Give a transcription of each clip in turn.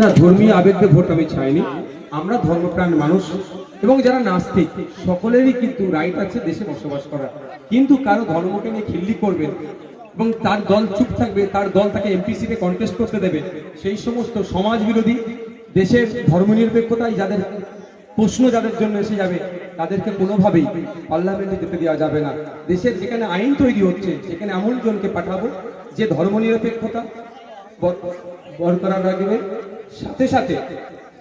না, ধর্মীয় আবেগকে ভোট আমি চাইনি। আমরা ধর্মপ্রাণ মানুষ এবং যারা নাস্তিক, সকলেরই কিন্তু রাইট আছে দেশে বসবাস করার। কিন্তু কারও ধর্মকে নিয়ে খিল্লি করবেন এবং তার দল চুপ থাকবে, তার দল তাকে এমপিসিতে কন্টেস্ট করতে দেবে, সেই সমস্ত সমাজ বিরোধী দেশের ধর্মনিরপেক্ষতায় যাদের প্রশ্ন যাদের জন্য এসে যাবে তাদেরকে কোনোভাবেই পার্লামেন্টে যেতে দেওয়া যাবে না। দেশের যেখানে আইন তৈরি হচ্ছে, সেখানে এমন জনকে পাঠাবো যে ধর্মনিরপেক্ষতা বর- বরকরার রাখবে সাথে সাথে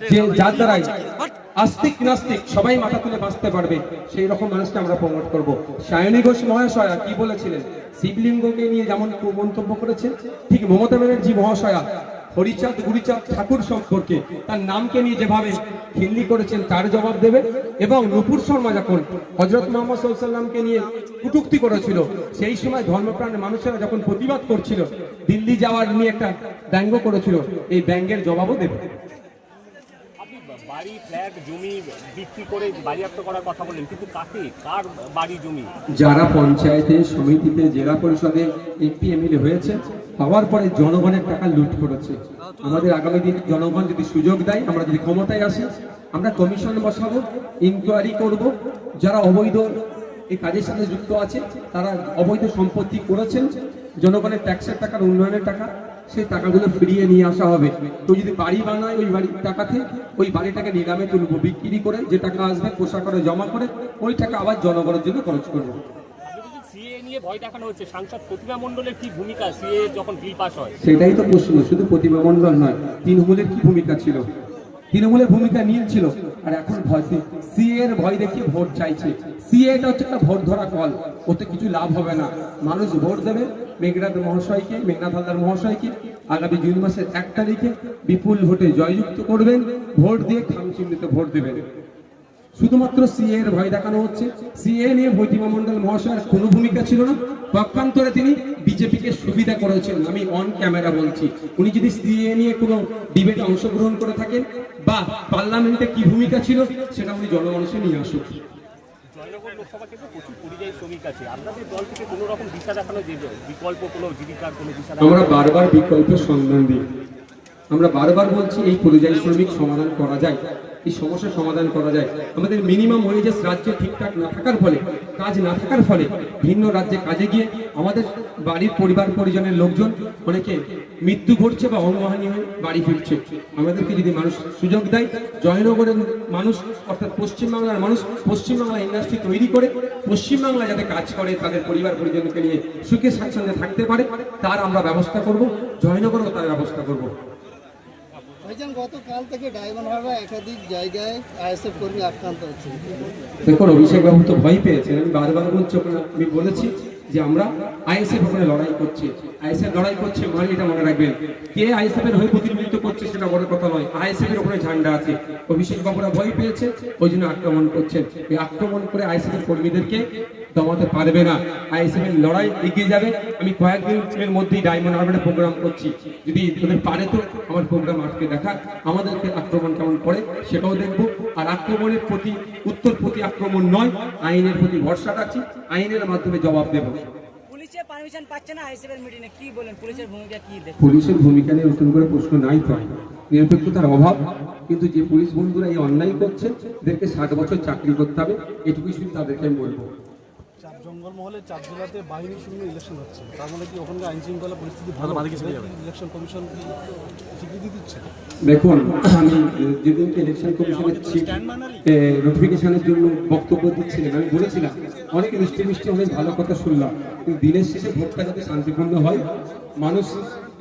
যে যার দ্বারাই আস্তিক নাস্তিক সবাই মাথা তুলে বাঁচতে পারবে, সেই রকম মানুষকে আমরা প্রমোট করব। সায়নী ঘোষ মহাশয়া কি বলেছিলেন? শিবলিঙ্গকে নিয়ে যেমন মন্তব্য করেছেন, ঠিক মমতা ব্যানার্জি মহাশয়া হরিচাঁদ, গুরিচাঁদ ঠাকুর সম্পর্কে। তার নামকে নিয়ে যেভাবে খিল্লি করেছেন, তার জবাব দেবে। এবং নুপুর শর্মা যখন হজরত মোহাম্মদ সাল্লামকে নিয়ে কুটুক্তি করেছিল, সেই সময় ধর্মপ্রাণের মানুষেরা যখন প্রতিবাদ করছিল, দিল্লি যাওয়ার নিয়ে একটা ব্যঙ্গ করেছিল, এই ব্যঙ্গের জবাবও দেবে। বাড়ি ফ্ল্যাট জমি বিক্রি করে বাজেয়াপ্ত করার কথা কিন্তু কাকে? কার বাড়ি, জমি? যারা পঞ্চায়েতে, সমিতিতে, জেলা পরিষদে এমপি এমএলএ হয়েছে হওয়ার পরে জনগণের টাকা লুট করেছে। আমাদের আগামী দিন জনগণ যদি সুযোগ দেয়, আমরা যদি ক্ষমতায় আসি, আমরা কমিশন বসাবো ইনকোয়ারি করব। যারা অবৈধ এই কাজের সাথে যুক্ত আছে, তারা অবৈধ সম্পত্তি করেছেন। জনগণের ট্যাক্সের টাকার উন্নয়নের টাকা সেই টাকাগুলো ফিরিয়ে নিয়ে আসা হবে। তো যদি বাড়ি বানায় ওই বাড়ির টাকাতে ওই বাড়িটাকে নিলামে তুলবো বিক্রি করে যে টাকা আসবে পোশাক করে জমা করে ওই টাকা আবার জনগণের জন্য খরচ করব। আপনি বলছেন সিএ নিয়ে ভয় দেখানো হচ্ছে? সাংসদ প্রতিভা মণ্ডলের কি ভূমিকা সিএ যখন বিল পাস হয়? সেটাই তো প্রশ্ন শুধু মণ্ডল নয় তৃণমূলের কি ভূমিকা ছিল? তৃণমূলের ভূমিকা নীল ছিল আর এখন ভয় সিএ এর ভয় দেখিয়ে ভোট চাইছে। সিএ এটা হচ্ছে একটা ভোট ধরা কল ওতে কিছু লাভ হবে না। মানুষ ভোট দেবে মেঘনাথ মহাশয়কে মেঘনাথ হালদার মহাশয়কে, আগামী জুন মাসের এক তারিখে বিপুল ভোটে জয়যুক্ত করবেন। ভোট দিয়ে খামচিহ্নিতে ভোট দেবেন। শুধুমাত্র সিএ এর ভয় দেখানো হচ্ছে। সিএ নিয়ে ভৈতিমা মন্ডল মহাশয়ের কোনো ভূমিকা ছিল না। পক্ষান্তরে তিনি বিজেপিকে সুবিধা করেছেন, আমি অন ক্যামেরা বলছি। উনি যদি সিএ নিয়ে কোনো ডিবেটে অংশগ্রহণ করে থাকেন, বা পার্লামেন্টে কি ভূমিকা ছিল, সেটা উনি জনগণকে নিয়ে আসুক। লোকসভা ক্ষেত্রে প্রচুর পরিযায়ী শ্রমিক আছে। আপনাদের দল থেকে কোনো রকম দিশা দেখানো যে বিকল্প, কোনো জীবিকার কোনো দিশা আমরা বারবার বিকল্পের সন্ধান দিই। আমরা বারবার বলছি এই পরিযায়ী শ্রমিক সমাধান করা যায়। এই সমস্যার সমাধান করা যায়। আমাদের মিনিমাম ওয়েজেস রাজ্যে ঠিকঠাক না থাকার ফলে, কাজ না থাকার ফলে ভিন্ন রাজ্যে কাজে গিয়ে আমাদের বাড়ির পরিবার, পরিজনের লোকজন অনেকে মৃত্যু ঘটছে বা অঙ্গহানি হয়ে বাড়ি ফিরছে। আমাদেরকে যদি মানুষ সুযোগ দেয়, জয়নগরের মানুষ, অর্থাৎ পশ্চিমবাংলার মানুষ পশ্চিমবাংলা ইন্ডাস্ট্রি তৈরি করে, পশ্চিমবাংলা যাতে কাজ করে, তাদের পরিবার, পরিজনকে নিয়ে সুখে স্বাচ্ছন্দ্যে থাকতে পারে, তার আমরা ব্যবস্থা করব, জয়নগরও তার ব্যবস্থা করব। দেখুন অভিষেক বাবু তো ভয় পেয়েছেন আমি বারবার বলছি বলেছি যে আমরা আইএসএফ ওখানে লড়াই করছি। আইএসএফ লড়াই করছে মানে এটা মনে রাখবেন। কে আইএসএফ এর হয়ে প্রতিনিধিত্ব করছে সেটা বড় কথা নয়। আইএসএফ এর ওখানে ঝান্ডা আছে। অভিষেক বাবুরা ভয় পেয়েছে, ওই জন্য আক্রমণ করছেন। এই আক্রমণ করে আইএসএফ এর কর্মীদেরকে দমাতে পারবে না। আইএসএফ এর লড়াই এগিয়ে যাবে। আমি কয়েকদিনের মধ্যেই ডায়মন্ড হারবারে প্রোগ্রাম করছি। যদি ওদের পারে তো আমার প্রোগ্রাম আটকে দেখা। আমাদেরকে আক্রমণ কেমন করে সেটাও দেখব। আর আক্রমণের প্রতি, উত্তর প্রতি আক্রমণ নয়, আইনের প্রতি ভরসা রাখছি। আইনের মাধ্যমে জবাব দেব। পুলিশের পারমিশন পাচ্ছে না আইসিএফের মিটিংয়ে কি বলেন? পুলিশের ভূমিকা কি দেখ পুলিশের ভূমিকা নিয়ে নতুন করে প্রশ্ন নাই তো। নিরপেক্ষতার অভাব। কিন্তু যে পুলিশ বন্ধুরা এই অন্যায় করছে এদেরকে ষাট বছর চাকরি করতে হবে এটুকুই শুধু তাদেরকে আমি বলব। চার জঙ্গলমহলে চার জেলাতে বাহিনীর সঙ্গে ইলেকশন হচ্ছে। তার মানে কি ওখানকার আইন শৃঙ্খলা পরিস্থিতি ভালো? ইলেকশন কমিশন কি স্বীকৃতি দিচ্ছে? দেখুন আমি যেদিনকে ইলেকশন কমিশনের নোটিফিকেশনের জন্য বক্তব্য দিচ্ছিলেন আমি বলেছিলাম অনেক মিষ্টি মিষ্টি অনেক ভালো কথা শুনলাম। কিন্তু দিনের শেষে ভোটটা যাতে শান্তিপূর্ণ হয়, মানুষ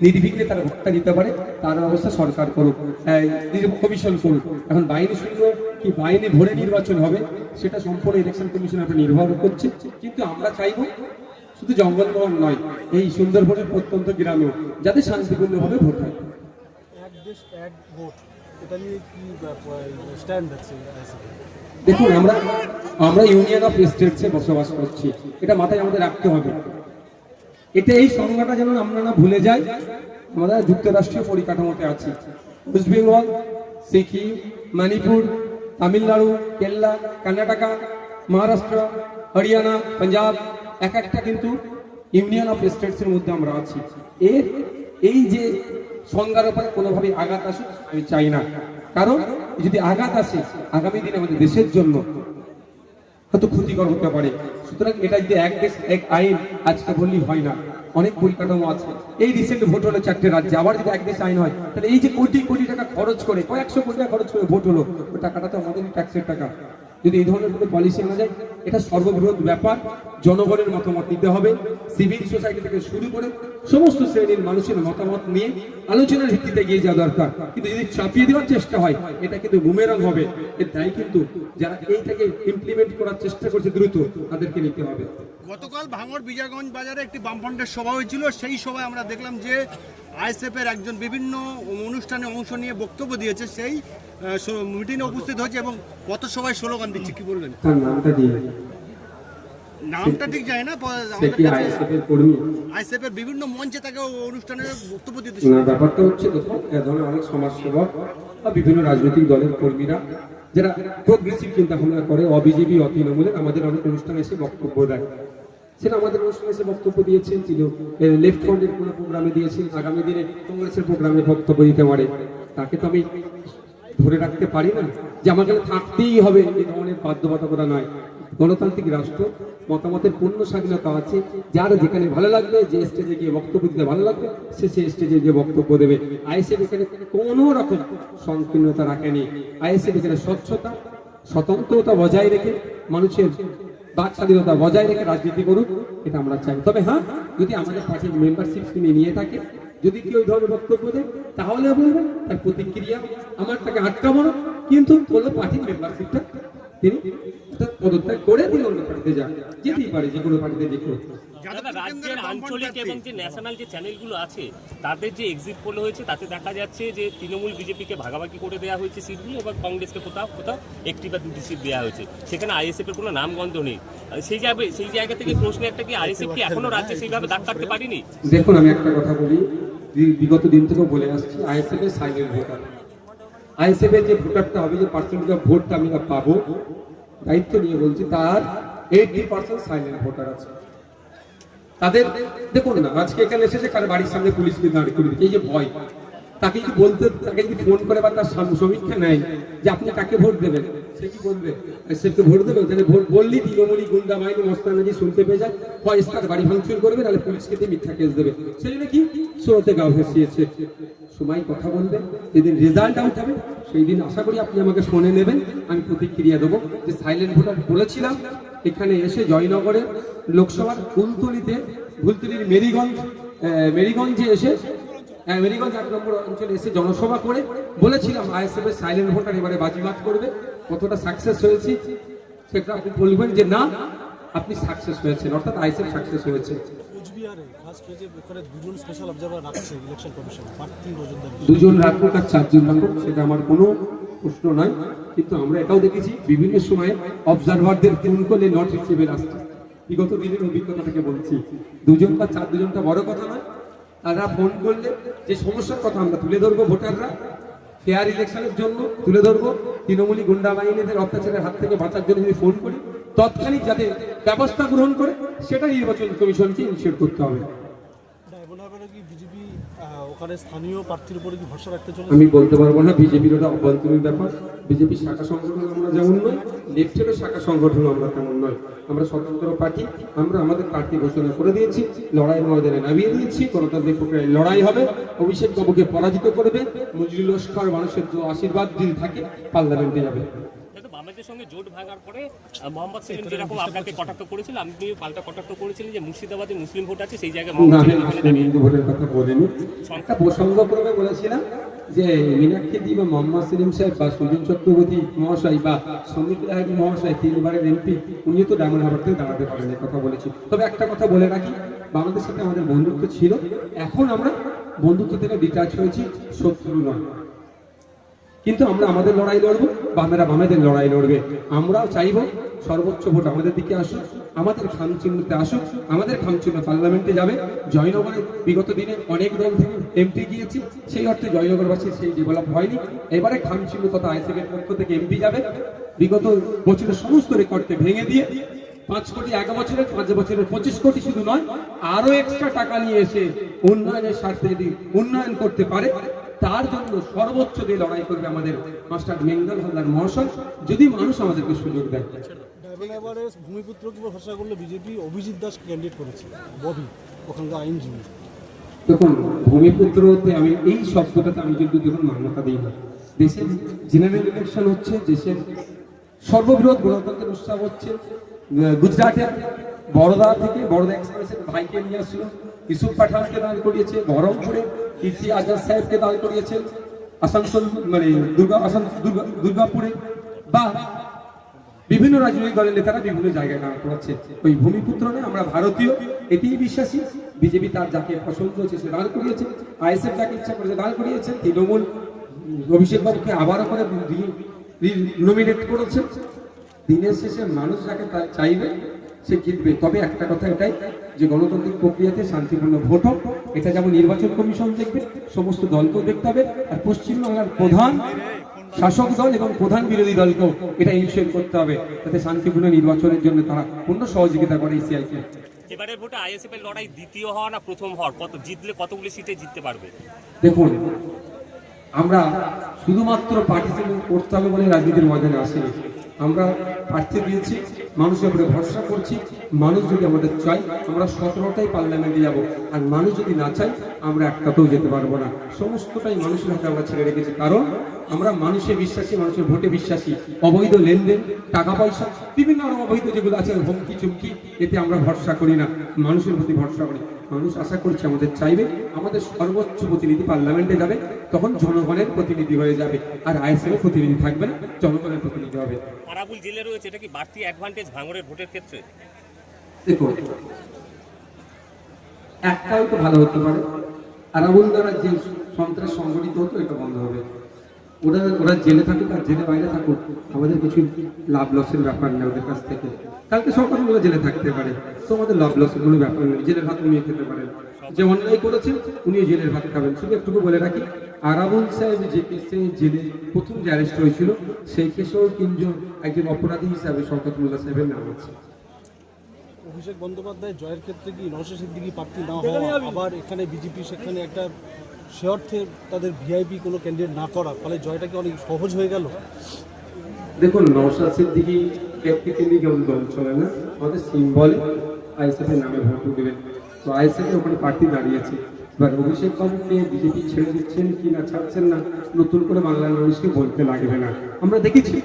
নির্বিঘ্নে তারা ভোটটা নিতে পারে, তার ব্যবস্থা সরকার করুক কমিশন করুক। এখন বাহিনী শূন্য কি বাহিনী ভরে নির্বাচন হবে, সেটা সম্পূর্ণ ইলেকশন কমিশন উপর নির্ভর করছে। কিন্তু আমরা চাইব শুধু জঙ্গলমহল নয়, এই সুন্দরবনের প্রত্যন্ত গ্রামেও যাতে শান্তিপূর্ণভাবে ভোট হয়। এক দেশ এক ভোট এটা নিয়ে কি স্ট্যান্ড আছে? দেখুন, আমরা আমরা ইউনিয়ন অফ স্টেটসে বসবাস করছি। এটা মাথায় আমাদের রাখতে হবে। এটা এই সংজ্ঞাটা যেন আমরা না ভুলে যাই, আমরা যুক্তরাষ্ট্রীয় পরিকাঠামোতে আছি। ওয়েস্ট বেঙ্গল, সিকিম, মণিপুর, তামিলনাড়ু কেরলা কর্ণাটকা, মহারাষ্ট্র, হরিয়ানা, পাঞ্জাব, এক একটা কিন্তু ইউনিয়ন অফ স্টেটসের মধ্যে আমরা আছি। এর, এই যে সংজ্ঞার উপরে কোনোভাবে আঘাত আসুক, আমি চাই না। কারণ যদি আঘাত আসে, আগামী দিনে আমাদের দেশের জন্য হয়তো ক্ষতিকর হতে পারে। সুতরাং এটা যদি এক দেশ, এক আইন, আজকে বললেই হয় না। অনেক পরিকাঠামো আছে। এই রিসেন্ট ভোট হলো চারটে রাজ্যে। আবার যদি এক দেশ আইন হয়, তাহলে এই যে কোটি কোটি টাকা খরচ করে, কয়েকশো কোটি টাকা খরচ করে ভোট হলো, ওই টাকাটা তো আমাদেরই ট্যাক্সের টাকা। যদি এই ধরনের কোনো পলিসি না যায় এটা সর্ববৃহৎ ব্যাপার। জনগণের মতামত নিতে হবে সিভিল সোসাইটি থেকে শুরু করে সমস্ত শ্রেণির মানুষের মতামত নিয়ে আলোচনার ভিত্তিতে এগিয়ে যাওয়া দরকার। কিন্তু যদি চাপিয়ে দেওয়ার চেষ্টা হয়, এটা কিন্তু বুমেরাং হবে। এর দায় কিন্তু যারা এইটাকে ইমপ্লিমেন্ট করার চেষ্টা করছে দ্রুত, তাদেরকে নিতে হবে। গতকাল ভাঙড় বিজয়গঞ্জ বাজারে একটি বামফ্রন্টের সভা হয়েছিল। সেই সভায় আমরা দেখলাম যে আইএসএফ এর একজন বিভিন্ন অনুষ্ঠানে অংশ নিয়ে বক্তব্য দিয়েছে সেই মিটিংয়ে উপস্থিত হয়েছে এবং পথ সভায় স্লোগান দিচ্ছে কি বলবেন? তার নামটা দিয়ে নামটা ঠিক যায় না সে কি কর্মী? আইএসএফ বিভিন্ন মঞ্চে তাকে অনুষ্ঠানে বক্তব্য দিতে ব্যাপারটা হচ্ছে দেখো এ ধরনের অনেক সমাজসেবক বা বিভিন্ন রাজনৈতিক দলের কর্মীরা যারা প্রোগ্রেসিভ চিন্তা ভাবনা করে অবিজেপি অতৃণমূলের আমাদের অনেক অনুষ্ঠানে এসে বক্তব্য দেয়। সেটা আমাদের অনুষ্ঠানে এসে বক্তব্য দিয়েছেন ছিল লেফট ফ্রন্টের কোনো প্রোগ্রামে দিয়েছেন, আগামী দিনে কংগ্রেসের প্রোগ্রামে বক্তব্য দিতে পারে। তাকে তো আমি ধরে রাখতে পারি না যে আমাকে থাকতেই হবে এই ধরনের বাধ্যবাধকতা নয়। গণতান্ত্রিক রাষ্ট্র, মতামতের পূর্ণ স্বাধীনতা আছে। যার যেখানে ভালো লাগবে, যে স্টেজে গিয়ে বক্তব্য দিতে ভালো লাগবে, সে সে স্টেজে গিয়ে বক্তব্য দেবে। আইএসএফ এখানে কোনো রকম সংকীর্ণতা রাখেনি। আইএসএফ এখানে স্বচ্ছতা, স্বতন্ত্রতা বজায় রেখে মানুষের বাক স্বাধীনতা বজায় রেখে রাজনীতি করুক, এটা আমরা চাই। তবে হ্যাঁ যদি আমাদের পার্টির মেম্বারশিপ তিনি নিয়ে থাকে, যদি কেউ ওই ধরনের বক্তব্য দেয়, তাহলে বলবেন, তার প্রতিক্রিয়া আমার তাকে আটকাবো না। কিন্তু কোনো পার্টির মেম্বারশিপটা তিনি অর্থাৎ পদত্যাগ করে তিনি অন্য পার্টিতে যান যেতেই পারে যে কোনো পার্টিতে যে দাদা রাজ্যের আঞ্চলিক এবং যে ন্যাশনাল যে চ্যানেলগুলো আছে তাদের যে এক্সিট পোল হয়েছে তাতে দেখা যাচ্ছে যে তৃণমূল বিজেপিকে ভাগাভাগি করে দেওয়া হয়েছে সিটগুলো এবং কংগ্রেসকে কোথাও কোথাও একটি বা দুটি সিট দেওয়া হয়েছে। সেখানে আইএসএফ এর কোনো নামগন্ধ নেই। আর সেই জায়গায় সেই জায়গা থেকে প্রশ্ন একটা কি আইএসএফ কি এখনও রাজ্যে সেইভাবে দাগ কাটতে পারিনি? দেখুন আমি একটা কথা বলি। বিগত দিন থেকেও বলে আসছি আইএসএফ এর সাইলেন্ট ভোটার আইএসএফ এর যে ভোটারটা হবে যে পার্সেন্টেজ অফ ভোটটা আমি পাবো দায়িত্ব নিয়ে বলছি, তার এইটি পার্সেন্ট সাইলেন্ট ভোটার আছে। তাদের, দেখুন না, আজকে এখানে এসেছে কারও বাড়ির সামনে পুলিশকে দাঁড় করে দিচ্ছে, এই যে ভয়, তাকে যদি বলতে, তাকে যদি ফোন করে বা তার সমীক্ষা নেয় যে আপনি কাকে ভোট দেবেন সে কি বলবে? সেকে ভোট দেবে, তাহলে ভোট বললেই তৃণমূলী গুন্ডা বাহিনী মস্তানাজি শুনতে পেয়ে যায়। হয় তার বাড়ি ভাঙচুর করবে, নাহলে পুলিশকে দিয়ে মিথ্যা কেস দেবে। সেই জন্য কি? স্রোতে গাও ভেসিয়েছে সময় কথা বলবে, যেদিন রেজাল্ট আউট হবে সেই দিন আশা করি আপনি আমাকে ফোনে নেবেন। আমি প্রতিক্রিয়া দেবো। যে সাইলেন্ট ভোটার বলেছিলাম, এখানে এসে জয়নগরের লোকসভার কুলতলিতে ভুলতলির মেরিগঞ্জ মেরিগঞ্জে এসে মেরিগঞ্জ এক নম্বর অঞ্চলে এসে জনসভা করে বলেছিলাম আইএসএফ এর সাইলেন্ট ভোটার এবারে বাজিমাত করবে। কতটা সাকসেস হয়েছি সেটা আপনি বলবেন যে না আপনি সাকসেস হয়েছেন অর্থাৎ আইএসএফ সাকসেস হয়েছে। দুজন রাখুক আর চারজন রাখুক সেটা আমার কোনো প্রশ্ন নয়। কিন্তু আমরা এটাও দেখেছি বিভিন্ন সময়ে অবজারভারদের ফোন করলে নট রিসিভের আসছে বিগত দিনের অভিজ্ঞতা থেকে বলছি দুজন বা চার দুজনটা বড় কথা নয় তারা ফোন করলে যে সমস্যার কথা আমরা তুলে ধরবো ভোটাররা ফেয়ার ইলেকশনের জন্য তুলে ধরবো, তৃণমূলী গুন্ডা বাহিনীদের অত্যাচারের হাত থেকে বাঁচার জন্য যদি ফোন করি, তৎক্ষণিক যাতে ব্যবস্থা গ্রহণ করে, সেটা নির্বাচন কমিশনকে ইনশিওর করতে হবে। ওখানে স্থানীয় প্রার্থীর উপরে কি ভরসা রাখতে আমি বলতে পারব না, বিজেপির ওটা অভ্যন্তরীণ ব্যাপার। বিজেপি শাখা সংগঠন আমরা যেমন নয়, লেফটেরও শাখা সংগঠন আমরা তেমন নয়। আমরা স্বতন্ত্র পার্টি, আমরা আমাদের প্রার্থী ঘোষণা করে দিয়েছি লড়াইয়ের ময়দানে নামিয়ে দিয়েছি, গণতান্ত্রিক প্রক্রিয়ায় লড়াই হবে। অভিষেক বাবুকে পরাজিত করবে মুজলি লস্কর মানুষের আশীর্বাদ যদি থাকে, পার্লামেন্টে যাবে। বামেদের সঙ্গে জোট ভাঙার পরে মোহাম্মদ সেলিম যেরকম আপনাকে কটাক্ষ করেছিল আমি পাল্টা কটাক্ষ করেছিলেন যে মুর্শিদাবাদে মুসলিম ভোট আছে সেই জায়গায় হিন্দু ভোটের কথা বলিনি। একটা প্রসঙ্গক্রমে বলেছিলাম যে মীনাক্ষী বা মোহাম্মদ সেলিম সাহেব বা সুজন চক্রবর্তী মহাশয় বা সমিত রায় মহাশয় তিনবারের এমপি উনিও তো ডায়মন্ড হারবার থেকে দাঁড়াতে পারেন কথা বলেছি। তবে একটা কথা বলে রাখি বাংলাদেশের সাথে আমাদের বন্ধুত্ব ছিল। এখন আমরা বন্ধুত্ব থেকে ডিটাচ হয়েছি শত্রু নয়। কিন্তু আমরা আমাদের লড়াই লড়বো, বামেরা বামেদের লড়াই লড়বে। আমরাও চাইব সর্বোচ্চ ভোট আমাদের দিকে আসুক, আমাদের খামচিহ্নতে আসুক, আমাদের খামচিহ্ন পার্লামেন্টে যাবে। জয়নগরে বিগত দিনে অনেক দল থেকে এমপি গিয়েছি, সেই অর্থে জয়নগরবাসীর সেই ডেভেলপ হয়নি। এবারে খামচিহ্ন তথা আইসিএফের পক্ষ থেকে এমপি যাবে। বিগত বছরের সমস্ত রেকর্ডকে ভেঙে দিয়ে পাঁচ কোটি এক বছরের, পাঁচ বছরের পঁচিশ কোটি শুধু নয় আরও এক্সট্রা টাকা নিয়ে এসে উন্নয়নের স্বার্থে যদি উন্নয়ন করতে পারে তার জন্য সর্বোচ্চ দিয়ে লড়াই করবে আমাদের মাস্টার মেঙ্গল হালদার মহাশয়। যদি মানুষ আমাদেরকে সুযোগ দেয়। ডাবল এভারেজ ভূমিপুত্রকে ভরসা করলে বিজেপি অভিজিৎ দাস ক্যান্ডিডেট করেছে। ববি ওখানকার আইনজীবী। দেখুন ভূমিপুত্রতে আমি এই শব্দটাতে আমি কিন্তু দেখুন মান্যতা দিই না। দেশের জেনারেল ইলেকশন হচ্ছে দেশের সর্ববৃহৎ গণতন্ত্রের উৎসব হচ্ছে গুজরাটের বড়দা থেকে বড়দা এক্সপ্রেসের ভাইকে নিয়ে আসছিল। ইসুফ পাঠানকে দাঁড় করিয়েছে, বহরমপুরে কীর্তি আজাদ সাহেবকে দাঁড় করিয়েছেন, আসানসোল মানে দুর্গা, আসান, দুর্গা, দুর্গাপুরে বা বিভিন্ন রাজনৈতিক দলের নেতারা বিভিন্ন জায়গায় নাম করাচ্ছে। ওই ভূমিপুত্র নয় আমরা ভারতীয়, এটিই বিশ্বাসী। বিজেপি তার যাকে পছন্দ হয়েছে সে দাঁড় করিয়েছে, আইএসএফ যাকে ইচ্ছা করেছে দাঁড় করিয়েছে, তৃণমূল অভিষেক বাবুকে আবারও করে নমিনেট করেছে। দিনের শেষে মানুষ যাকে চাইবে সে জিতবে। তবে একটা কথা এটাই যে গণতান্ত্রিক প্রক্রিয়াতে শান্তিপূর্ণ ভোট হোক এটা যেমন নির্বাচন কমিশন দেখবে সমস্ত দলকেও দেখতে হবে। আর পশ্চিমবাংলার প্রধান শাসক দল এবং প্রধান বিরোধী দলকেও এটা ইনশিওর করতে হবে যাতে শান্তিপূর্ণ নির্বাচনের জন্য তারা পূর্ণ সহযোগিতা করে ইসিআইকে এবারের ভোটে আইএসএফ এর লড়াই দ্বিতীয় হওয়া না প্রথম হওয়ার? কত জিতলে কতগুলি সিটে জিততে পারবে? দেখুন আমরা শুধুমাত্র পার্টিসিপেট করতে হবে বলে রাজনীতির ময়দানে আসিনি। আমরা প্রার্থী দিয়েছি মানুষের উপরে ভরসা করছি, মানুষ যদি আমাদের চাই আমরা সতেরোটাই পার্লামেন্টে যাব। আর মানুষ যদি না চাই আমরা একটাতেও যেতে পারব না। সমস্তটাই মানুষের হাতে আমরা ছেড়ে রেখেছি। কারণ আমরা মানুষে বিশ্বাসী মানুষের ভোটে বিশ্বাসী অবৈধ লেনদেন টাকা পয়সা বিভিন্ন রকম অবৈধ যেগুলো আছে হুমকি চুমকি এতে আমরা ভরসা করি না। মানুষের প্রতি ভরসা করি। মানুষ আশা করছে আমাদের চাইবে আমাদের সর্বোচ্চ প্রতিনিধি পার্লামেন্টে যাবে তখন জনগণের প্রতিনিধি হয়ে যাবে আর আইএসএফ প্রতিনিধি থাকবে না জনগণের প্রতিনিধি হবে। আরাবুল জেলে রয়েছে এটা কি বাড়তি অ্যাডভান্টেজ ভাঙড়ের ভোটের ক্ষেত্রে? দেখুন একটাও তো ভালো হতে পারে। আরাবুল দ্বারা যে সন্ত্রাস সংগঠিত হতো এটা বন্ধ হবে। ওরা ওরা জেলে থাকুক আর জেলে বাইরে থাকুক আমাদের কিছু লাভ লসের ব্যাপার নেই ওদের কাছ থেকে। কালকে সরকারগুলো জেলে থাকতে পারে তো আমাদের লাভ লসের কোনো ব্যাপার নেই জেলের ভাত উনিও খেতে পারেন। যে অন্যায় করেছেন উনিও জেলের ভাত খাবেন। শুধু একটুকু বলে রাখি আরাবুল সাহেব যে কেসে জেলে প্রথম যে অ্যারেস্ট হয়েছিল সেই কেসেও তিনজন একজন অপরাধী হিসাবে শওকতুল্লাহ সাহেবের নাম আছে। অভিষেক বন্দ্যোপাধ্যায় জয়ের ক্ষেত্রে কি নরসে সিদ্দিকি প্রার্থী না হওয়া আবার এখানে বিজেপি সেখানে একটা সে অর্থে তাদের ভিআইপি কোনো ক্যান্ডিডেট না করা, ফলে জয়টা কি অনেক সহজ হয়ে গেল? দেখুন, নওশাদ সিদ্দিকি ব্যক্তিকে নিয়ে কেমন দল চলে না, আমাদের সিম্বলে আইএসএফ নামে ভোট দেবেন। তো আইএসএফ এর ওখানে প্রার্থী দাঁড়িয়েছে এবার অভিষেক বাবুকে বিজেপি ছেড়ে দিচ্ছেন কি না ছাড়ছেন না, নতুন করে বাংলার মানুষকে বলতে লাগবে না। আমরা দেখেছি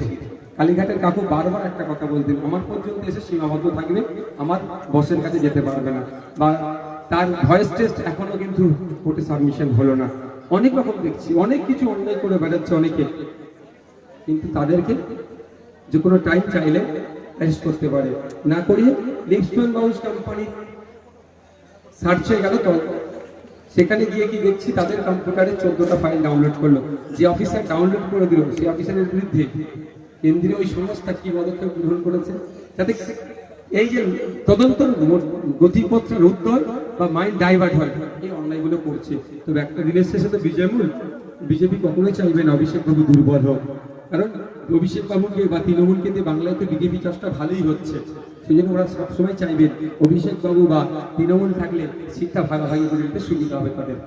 কালীঘাটের কাকু বারবার একটা কথা বলতেন, আমার পর্যন্ত এসে সীমাবদ্ধ থাকবে, আমার বসের কাছে যেতে পারবে না। বা তার ভয়েস টেস্ট এখনও কিন্তু কোর্টে সাবমিশন হলো না। অনেক রকম দেখছি, অনেক কিছু অন্যায় করে বেড়াচ্ছে অনেকে। কিন্তু তাদেরকে যে কোনো টাইম চাইলে অ্যারেস্ট করতে পারে। না করিয়ে লিপস্টোন বাউস কোম্পানি সার্চ গেল তো। সেখানে গিয়ে কি দেখছি, তাদের কম্পিউটারে চোদ্দটা ফাইল ডাউনলোড করল। যে অফিসার ডাউনলোড করে দিল, সেই অফিসারের বিরুদ্ধে কেন্দ্রীয় ওই সংস্থা কি পদক্ষেপ গ্রহণ করেছে যাতে এই যে তদন্ত গতিপত্র রুদ্ধ হয় বা মাইন্ড ডাইভার্ট হয়, এই অন্যায়গুলো করছে তবে একটা দিনের শেষে তো বিজয়মূল, বিজেপি কখনোই চাইবে না অভিষেক বাবু দুর্বল হোক। কারণ অভিষেক বাবুকে বা তৃণমূলকে দিয়ে বাংলায় তো বিজেপি চাষটা ভালোই হচ্ছে। সেই জন্য ওরা সবসময় চাইবেন অভিষেক বাবু বা তৃণমূল থাকলে শিক্ষা ভাগাভাগি করে নিতে সুবিধা হবে তাদের।